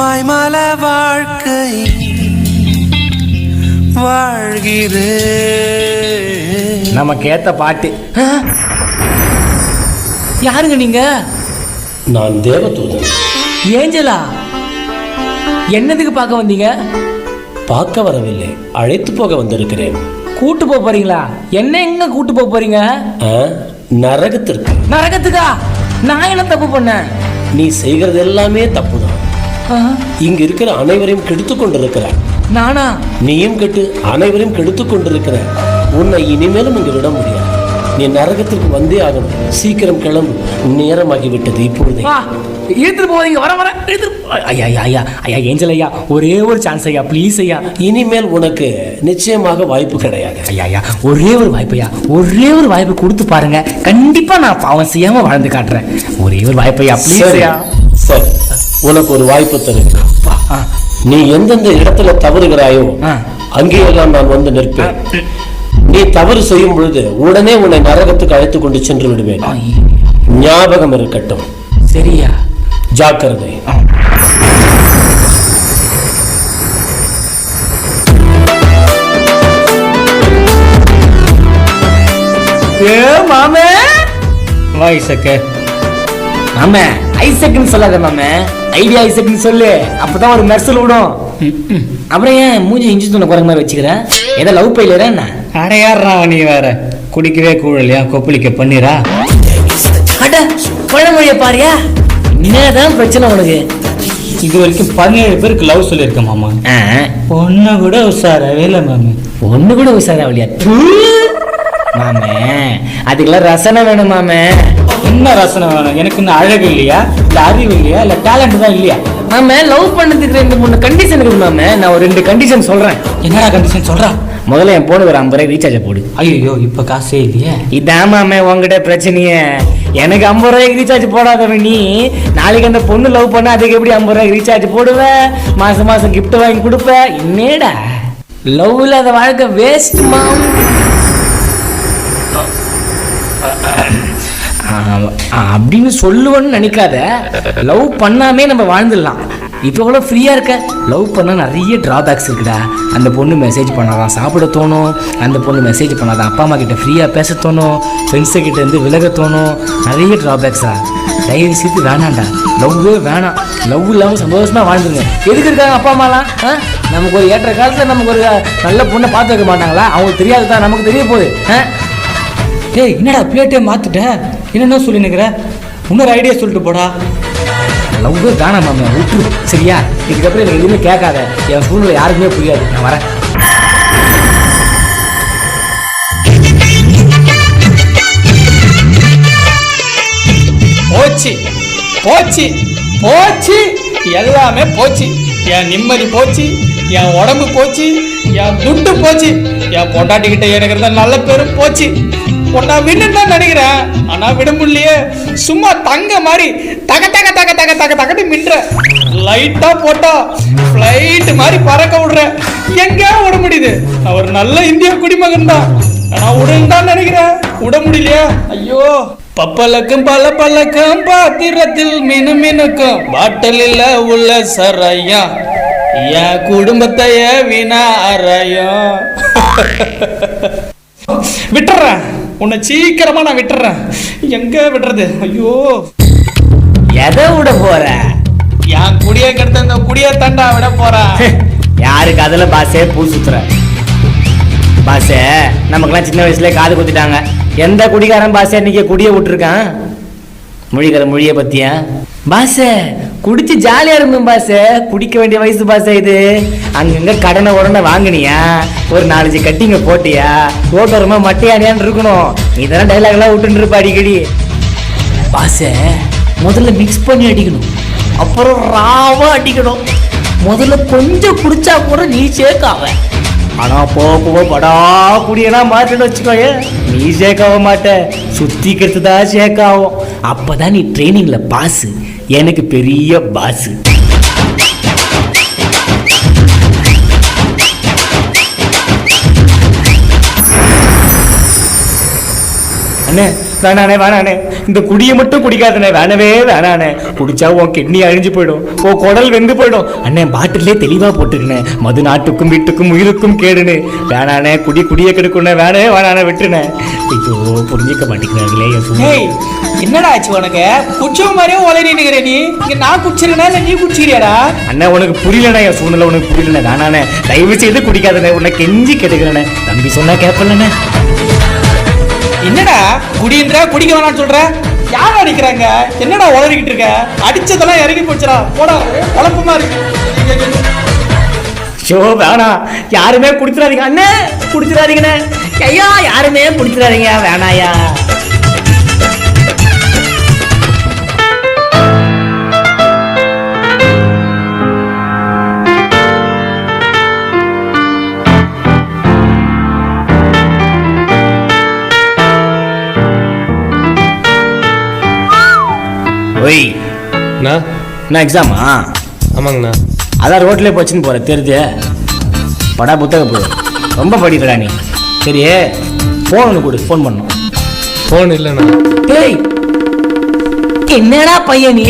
மாய்மல வாழ்க்கை வாழ்கிறேன் நமக்கு ஏத்த பாட்டு? யாருங்க நீங்க? நான் தேவதூதன். ஏஞ்சலா? என்னதுக்கு பார்க்க வந்தீங்க? பார்க்க வரவில்லை. அழைத்து போக வந்திருக்கிறேன். கூட்டு போக போறீங்களா? என்ன எங்க கூட்டு போக போறீங்க? ஆ, நரகத்திற்கு. நரகத்துக்கா? நான் என்ன தப்பு பண்ணேன்? நீ செய்கிறது எல்லாமே தப்புதான்? இங்க இருக்கிற அனைவரையும் கெடுத்து கொண்டிருக்கிறாய் நானா? நீயும் கெட்டு அனைவரையும் கெடுத்து கொண்டிருக்கிற. உன்னை இனிமேலும் இங்கு விட முடியாது. நீ நரகத்திற்கு வந்தே ஆகணும். சீக்கிரம் கிளம்பு. நேரமாகி விட்டது இப்பொழுதே இழுத்துட்டு போவீங்க வர வர. இழுத்துட்டு ஐயா ஐயா ஐயா ஐயா ஏஞ்சல் ஐயா ஒரே ஒரு சான்ஸ் ஐயா ப்ளீஸ் ஐயா. இனிமேல் உனக்கு நிச்சயமாக வாய்ப்பு கிடையாது. ஐயா ஐயா ஒரே ஒரு வாய்ப்பு ஐயா. ஒரே ஒரு வாய்ப்பு கொடுத்து பாருங்க. கண்டிப்பா நான் பாவம் செய்யாம வாழ்ந்து காட்டுறேன். ஒரே ஒரு வாய்ப்பு ஐயா ப்ளீஸ் ஐயா. சரி. உனக்கு ஒரு வாய்ப்பு தருகிறேன். நீ எந்தெந்த இடத்துல தவறுகிறாயோ. அங்கேயெல்லாம் நான் வந்து நிற்பேன். நீ தவறு செய்யும் பொழுது உடனே உன்னை நரகத்துக்கு அழைத்து கொண்டு சென்று விடுவேன். ஞாபகம் இருக்கட்டும். சரியா? ஜாக்கிரதை. ஏ மாமே? வாய்ஸக்கு மாமே ஐசக்னு சொல்லாத மாமே. ஐடியா ஐசக்னு சொல்லு. அப்பதான் ஒரு மெர்சல் விடும். அப்புறம் ஏன் மூஞ்சி இஞ்சி துணை குரங்கு மாதிரி வச்சுக்கிறேன் ஏதோ லவ் பையில என்ன? அடையாடுறா நீ வேற? குடிக்கவே கூழலையா கொப்பளிக்க பண்ணிரா? அட பழமொழிய பாரியா. என்னதான் பிரச்சனை உனக்கு. இது வரைக்கும் பதினேழு பேருக்கு லவ் சொல்லியிருக்கேன் மாமா. ஒன்னு கூட உஷாரவே இல்லை மாமி. ஒண்ணு கூட உஷாரா இல்லையா? மாமே அதுக்கெல்லாம் ரசனை வேணும் மாமே. என்ன ரசனை வேணும். எனக்கு இன்னும் அழகு இல்லையா? இல்ல அறிவு இல்லையா? இல்ல டேலண்ட் தான் இல்லையா? மாமே லவ் பண்ணதுக்கு ரெண்டு மூணு கண்டிஷன் இருக்குது மாமே. நான் ஒரு ரெண்டு கண்டிஷன் சொல்றேன். என்னடா கண்டிஷன் சொல்றா? முதல்ல என் போனுக்கு ஒரு ஐம்பது ரூபாய் ரீசார்ஜ் போடு. ஐயோ இப்ப காசே இல்லையே. இதான் மாமே உங்ககிட்ட பிரச்சனையே. எனக்கு ஐம்பது ரூபாய்க்கு ரீசார்ஜ் போடாதவன் நீ. நாளைக்கு அந்த பொண்ணு லவ் பண்ண அதுக்கு எப்படி ஐம்பது ரூபாய்க்கு ரீசார்ஜ் போடுவ? மாசம் மாசம் gift வாங்கி கொடுப்ப? என்னடா? லவ் இல்லாத வாழ்க்கை வேஸ்ட் மாம். அப்படின்னு சொல்லுவேன்னு நினைக்காத. லவ் பண்ணாமே நம்ம வாழ்ந்துடலாம். இப்போ கூட ஃப்ரீயாக இருக்க. லவ் பண்ணால் நிறைய ட்ராபேக்ஸ் இருக்குடா. அந்த பொண்ணு மெசேஜ் பண்ணாதான் சாப்பிட தோணும். அந்த பொண்ணு மெசேஜ் பண்ணாதான் அப்பா அம்மா கிட்ட ஃப்ரீயாக பேச தோணும். ஃப்ரெண்ட்ஸு கிட்ட இருந்து விலக தோணும். நிறைய ட்ராபேக்ஸா தயவு செய்து வேணாம்டா. லவ்வே வேணாம். லவ் இல்லாமல் சந்தோஷமாக வாழ்ந்துங்க எதுக்கு இருக்காங்க அப்பா அம்மாலாம்? ஆ? நமக்கு ஒரு ஏற்ற காலத்தில் நமக்கு ஒரு நல்ல பொண்ணை பார்த்து வைக்க மாட்டாங்களா? அவங்களுக்கு தெரியாது தான் நமக்கு தெரிய போகுது? ஆ? டேய் என்னடா பிளேட்டே மாற்றிட்டேன் என்னென்ன சொல்லி நிக்கிற இன்னொரு ஐடியா சொல்லிட்டு போடா. லவ்வே வேணாம் மாமா விட்டுரு சரியா? இதுக்கப்புறம் எனக்கு எதுவுமே கேட்காத. என் சூழ்நிலை யாருக்குமே புரியாது. நான் வரேன். போச்சு. போச்சு. போச்சு. எல்லாமே போச்சு. என் நிம்மதி போச்சு. என் உடம்பு போச்சு. என் துட்டு போச்சு. என் பொண்டாட்டிக்கிட்ட எனக்கு இருந்த நல்ல பேரும் போச்சு. பொண்ணா வின்னு தான் நினைக்கிறேன். ஆனா விட முடியலையே சும்மா தங்க மாதிரி தக தக தக தக தக தகட்டு மின்ற லைட்டா போட்டா ஃப்ளைட் மாதிரி பறக்க விடுற. எங்க விட முடியுது. அவர் நல்ல இந்திய குடிமகன் தான். ஆனா விடுன்னு தான் நினைக்கிறேன். விட முடியலையா? ஐயோ. பப்பலக்கும் பல பழக்கம் பாத்திரத்தில் மினு மினுக்கும் பாட்டலில் உள்ள சரையா. என் குடும்பத்தைய வீணா அறையும் விட்டுறேன். உன்னை சீக்கிரமா நான் விட்டுறேன். எங்க விடுறது? ஐயோ. எதை விட போற? என் குடிய கெடுத்த இந்த குடிய தண்டா விட போறேன் யாருக்கு அதில் பாஸே பூ சுத்துற? பாஸே நமக்கெல்லாம் சின்ன வயசுல காது குத்திட்டாங்க. எந்த குடிகாரன் பாஸே இன்னைக்கு குடிய விட்டுருக்கான்? மொழிகிற மொழியை பத்தியா? பாஸே குடிச்சு ஜாலியா இருந்தோம் பாஸே குடிக்க வேண்டிய வயசு பாச இது. அங்கங்க கடனை உடனே வாங்குனியா? ஒரு நாலஞ்சு கட்டிங்க போட்டியா? ஓட்டோரமா மட்டையானியான்னு இருக்கணும். இதெல்லாம் டைலாக் எல்லாம் விட்டுன்னு இருப்ப அடிக்கடி பாஸே முதல்ல மிக்ஸ் பண்ணி அடிக்கணும். அப்புறம் ராவா அடிக்கணும். முதல்ல கொஞ்சம் குடிச்சா கூட நீ சேர்க்காவ ஆனா போக போக படா குடியெல்லாம் மாட்டேன்னு வச்சுக்கோயே. நீ சேர்க்காவ மாட்ட. சுத்திக்கிறது தான் சேர்க்காவும் அப்பதான் நீ ட்ரைனிங்ல பாஸ் எனக்கு பெரிய பாஸ் அண்ணே வேணானே வேணானே. இந்த குடியை மட்டும் குடிக்காதனே. வேணவே வேணானே. குடிச்சா உன் கிட்னி அழிஞ்சு போயிடும். உன் குடல் வெந்து போயிடும். அண்ணே பாட்டிலே தெளிவா போட்டுக்கினேன் மது நாட்டுக்கும் வீட்டுக்கும் உயிருக்கும் கேடுன்னு வேணானே குடி குடிய கெடுக்கணும் வேணவே வேணானே விட்டுனே ஐயோ புரிஞ்சிக்க மாட்டேங்கிறாங்களே என்னடா ஆச்சு உனக்கு? குச்சவ மாதிரியே உளறி நிக்கிற நீ. இங்க நான் குடிச்சிருக்கா இல்ல நீ குடிச்சிரியாடா அண்ணா உனக்கு புரியலண்ணே. என் சூழ்நிலை உனக்கு புரியலண்ணே. வேணானே. தயவு செய்து குடிக்காதண்ணே. உன்னை கெஞ்சி கேட்டுக்கிறேண்ணே தம்பி சொன்னா கேட்பலண்ணே என்னடா குடின்ற குடிக்க வேணாம்னு சொல்ற? யார் அடிக்கிறாங்க என்னடா உளறிக்கிட்டு இருக்க? அடிச்சதெல்லாம் இறங்கி போச்சுடா. போடா குழப்பமா இருக்கு ஷோ வேணாம் யாருமே குடிச்சிடாதீங்க. அண்ணே குடிச்சிடாதீங்கண்ணே. ஐயா யாருமே குடிச்சிடாதீங்க. வேணாயா ஒய் அண்ணா? என்ன எக்ஸாமா ஆமாங்கண்ணா. அதான் ரோட்லேயே போச்சுன்னு போற தெரியுது. படா புத்தக போடு ரொம்ப படிக்கிறா நீ. சரி ஃபோன் ஒன்று கொடு ஃபோன் பண்ணும் ஃபோன் இல்லைண்ணா. டேய் என்னடா பையன் நீ?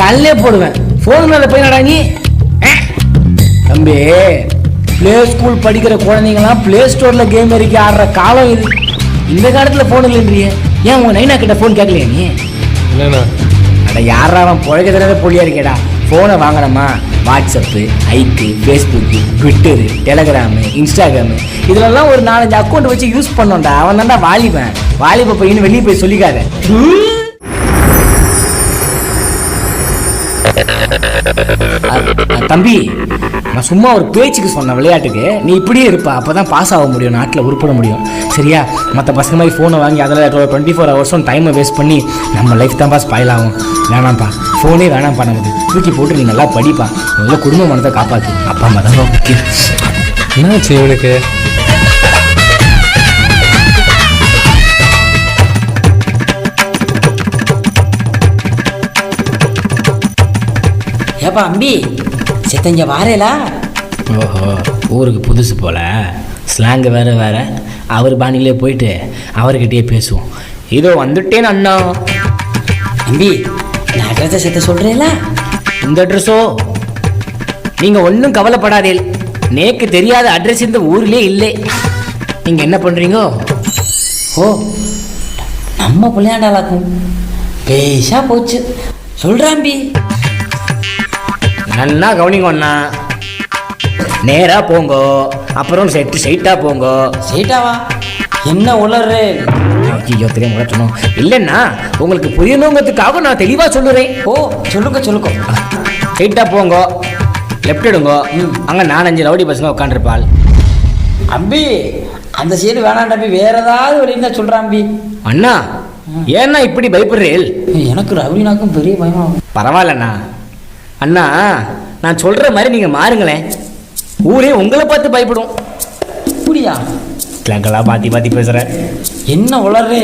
கல்லே போடுவேன். ஃபோன் மேலே போயிடா நீ. தம்பி ப்ளே ஸ்கூல் படிக்கிற குழந்தைங்களாம் ப்ளே ஸ்டோரில் கேம் இறக்கி ஆடுற காலம் இது. இந்த காலத்தில் ஃபோன் இல்லைன்றியே. ஏன் உங்க நைனா கிட்ட ஃபோன் கேட்கலையா நீ? இல்லைண்ணா அட யாரா அவன் புழைக்க தடவை பொழியா இருக்கேடா? ஃபோனை வாங்கினோமா வாட்ஸ்அப்பு ஐக்கு ஃபேஸ்புக்கு ட்விட்டரு டெலகிராமு இன்ஸ்டாகிராமு இதுலலாம் ஒரு நாலஞ்சு அக்கௌண்ட் வச்சு யூஸ் பண்ணோம்டா. அவன் தான்டா வாலிபன். வாலிப பையன் வெளியே போய் சொல்லிக்காத. தம்பி நான் சும்மா ஒரு பேச்சுக்கு சொன்னேன் விளையாட்டுக்கு நீ இப்படியே இருப்பா அப்பதான் பாஸ் ஆக முடியும் நாட்டில் உருப்பட முடியும். சரியா? மற்ற பசங்க மாதிரி ஃபோனை வாங்கி அதில் டுவெண்ட்டி ஃபோர் ஹவர்ஸும் டைமை வேஸ்ட் பண்ணி நம்ம லைஃப் தான் பாஸ் ஸ்பாயில் ஆகும். வேணாம்ப்பா. ஃபோனே வேணாம்ப்பா நமக்கு தூக்கி போட்டு நீ நல்லா படிப்பா. நல்ல குடும்ப மனத்தை காப்பாற்று அப்பா அம்மா தான் முக்கியம். என்னாச்சு இவனுக்கு? ஏப்பா அம்பி. சித்தஞ்ச வாரேலா? ஓஹோ ஊருக்கு புதுசு போல. ஸ்லாங்கு வேற வேற. அவர் பாணியிலே போயிட்டு அவர்கிட்டயே பேசுவோம். இதோ வந்துட்டேன் அண்ணா. அம்பி நான் அட்ரஸை சித்த சொல்றேலா இந்த அட்ரஸோ? நீங்க ஒன்றும் கவலைப்படாதே. நேக்கு தெரியாத அட்ரஸ் இந்த ஊர்லயே இல்லை. நீங்க என்ன பண்றீங்க? ஓ நம்ம பிள்ளையாண்டாளாக்கும். பேஷா போச்சு. சொல்றான் அம்பி நன்னா கவனிங்க அண்ணா. நேரா போங்கோ. அப்புறம் செட்டு ஸ்ட்ரைட்டா போங்கோ. சீட்டாவா என்ன உளறு? ஐயோ தெரியாம சொன்னோம். இல்லைன்னா உங்களுக்கு புரியணுங்கிறதுக்காக நான் தெளிவா சொல்லுறேன். ஓ சொல்லுங்க சொல்லுங்க. ஸ்ட்ரைட்டா போங்கோ. லெஃப்ட் எடுங்கோ. அங்க நாலஞ்சு ரவுடி பசங்க உட்காந்துருப்பாள் அம்பி அந்த சைடு வேணாம் தம்பி. வேற ஏதாவது வழி இருந்தா சொல்றான் அம்பி. அண்ணா ஏன்னா இப்படி பயப்படுறேன் எனக்கு ரவினாக்கும் பெரிய பயமாகும் பரவாயில்லண்ணா. அண்ணா நான் சொல்ற மாதிரி நீங்க மாறுங்களேன். ஊரே உங்களை பார்த்து பயப்படும். அப்படியா கிளங்களா பாத்தி பாத்தி பேசுறேன் என்ன உளறு?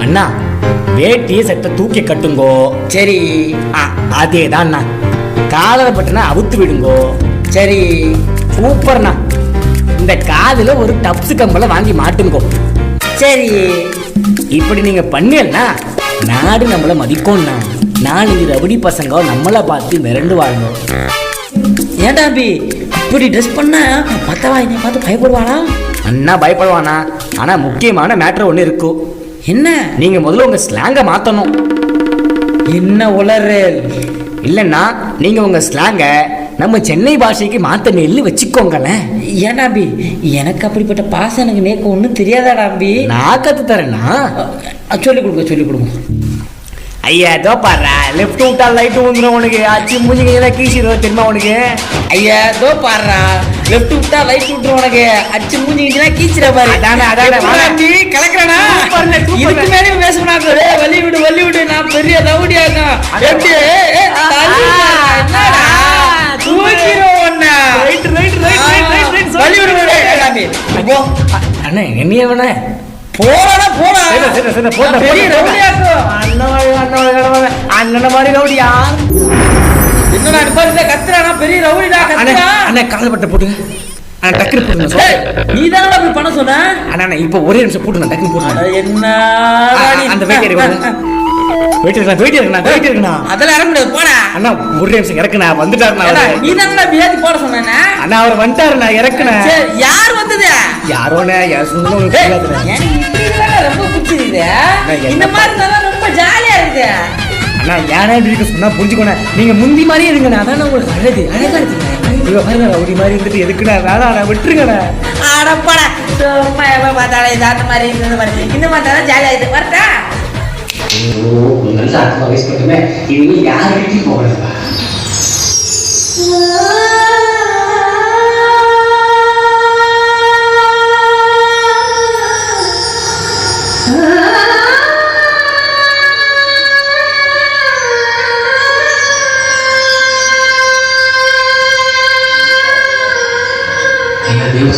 அண்ணா வேட்டியை சட்டை தூக்கி கட்டுங்கோ. சரி. அதே தான் அண்ணா. காலரை பட்டுனா அவுத்து விடுங்கோ. சரி. சூப்பர்ண்ணா. இந்த காதுல ஒரு டப்ஸ் கம்பளை வாங்கி மாட்டுங்கோ. சரி. இப்படி நீங்க பண்ணீங்கன்னா நாடு நம்மள மதிக்கும்ண்ணா. நாலஞ்சு ரவுடி பசங்க நம்மளை பார்த்து மிரண்டு வாங்க ஏன்டா அம்பி இப்படி ட்ரெஸ் பண்ணா மத்தவா என்னை பார்த்து பயப்படுவாளா? அண்ணா பயப்படுவானா? ஆனா முக்கியமான மேட்ரு ஒன்று இருக்கும் என்ன? நீங்க முதல்ல உங்க ஸ்லாங்கை மாத்தணும். என்ன உளறு இல்லைன்னா நீங்க உங்க ஸ்லாங்கை நம்ம சென்னை பாஷைக்கு மாத்த நெல்லு வச்சுக்கோங்களேன். ஏன்டா அம்பி எனக்கு அப்படிப்பட்ட பாசம் எனக்கு நேக்கு ஒன்றும் தெரியாதாடா அம்பி நான் கத்து தரேன்னா சொல்லிக் கொடுங்க சொல்லிக் கொடுங்க. ஐயா ஏதோ பாரு லெஃப்ட் விட்டா லைட் வந்துடும் உனக்கு அச்சு மூஞ்சிங்க ஏதாவது கீசிடும் தெரியுமா உனக்கு ஐயா தோ பாடுறா லெஃப்ட் விட்டா ரைட் விட்டுரும் உனக்கு அச்சு மூஞ்சிக்கிச்சுனா கீச்சிட பாரு அதானே, அதானே, கலக்குறானா. இதுக்கு மேலே பேசணும் வலி விடு வலி விடு நான் பெரிய ரவுடியா இருக்கேன் எப்படி. என்னடா right, right, right, right. வலி விடு போ. அண்ணே என்னைய வேணே போடா போடா அண்ணன் மாதிரி ரவுடியா என்னடா அனுப்பாரு கத்துறானா? பெரிய ரவுடிடா கத்துறா? அண்ணே கால் பட்ட போட்டுங்க. அண்ணா டக்குனு போட்டுங்க. டேய், நீ தானடா பண்ண சொன்ன? அண்ணா இப்போ ஒரே நிமிஷம் போட்டுங்க டக்குனு என்னடா நீ? அந்த வெயிட் இருக்கு வெயிட் அதெல்லாம் இறங்க முடியாது போடா. அண்ணா ஒரு நிமிஷம் இறக்குண்ணா வந்துட்டாருண்ணா. நீ வியாதி போட சொன்ன அண்ணா அவர் வந்துட்டாருண்ணா இறக்குண்ணா. யார் வந்தது? யாரோண்ணே? யார் பிடிச்சிருக்குது என்ன இந்த மாதிரி இருந்தாலும் ரொம்ப ஜாலியா இருக்குது அண்ணா ஏன்னா இப்படி இருக்க சொன்னா புரிஞ்சுக்கோண்ணே. நீங்க முந்தி மாதிரியே இருங்கண்ணா. அதான் உங்களுக்கு அழகு. அழகா இருக்குண்ணே. இவ பாருங்க ரவுடி மாதிரி இருந்துட்டு எதுக்குண்ணா? வேணாண்ணா விட்டுருங்கண்ணே. அடப்படா சும்மா எப்ப பார்த்தாலும் இது அந்த மாதிரி இது இந்த மாதிரி இந்த மாதிரி தானே ஜாலியா இது வரட்டா? நல்ல மட்டுமே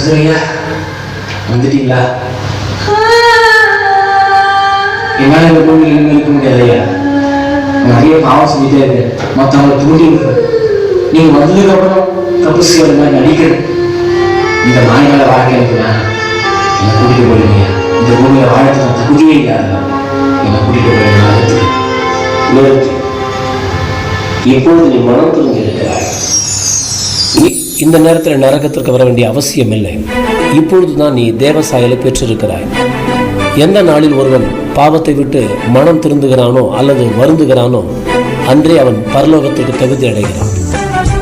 போகிறதா வந்துட்டீங்களா? என்னால இந்த பூமியில் இனிமே இருக்க முடியாதையா நிறைய பாவம் செஞ்சுட்டே இருக்கு. மற்றவங்களை தூண்டி விடுறேன் நீங்க வந்ததுக்கு அப்புறம் தப்பு செய்யற மாதிரி நடிக்கிறேன் இந்த மாநில வாழ்க்கை எனக்கு வேணாம். என்னை கூட்டிட்டு போயிடுங்க இந்த பூமியில வாழறதுக்கு நான் தகுதியே இல்லாத என்னை கூட்டிட்டு போயிடுங்க. நரகத்துக்கு. இப்பொழுது நீ மனம் புரிஞ்சிருக்கிறாய் இந்த நேரத்தில் நரகத்திற்கு வர வேண்டிய அவசியம் இல்லை. இப்பொழுதுதான் நீ தேவசாயலை பெற்றிருக்கிறாய். எந்த நாளில் ஒருவன் பாவத்தை விட்டு மனம் திருந்துகிறானோ அல்லது வருந்துகிறானோ அன்றே அவன் பரலோகத்திற்கு தகுதி அடைகிறான்.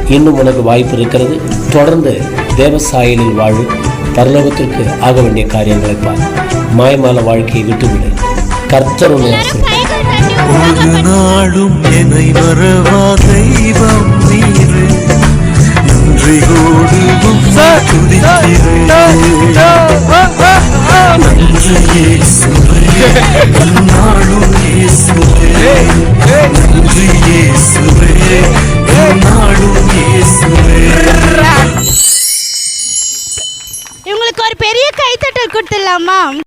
இன்னும் உனக்கு வாய்ப்பு இருக்கிறது. தொடர்ந்து தேவசாயலில் வாழு. பரலோகத்திற்கு ஆக வேண்டிய காரியங்களை பார். மாயமால வாழ்க்கையை விட்டுவிடு. கர்த்தர் ஒரு நாளும் என்னை மறவா இயேசுவே, நன்றி இயேசுவே, இயேசுவே. இவங்களுக்கு ஒரு பெரிய கைத்தட்டல் கொடுத்துடலாமா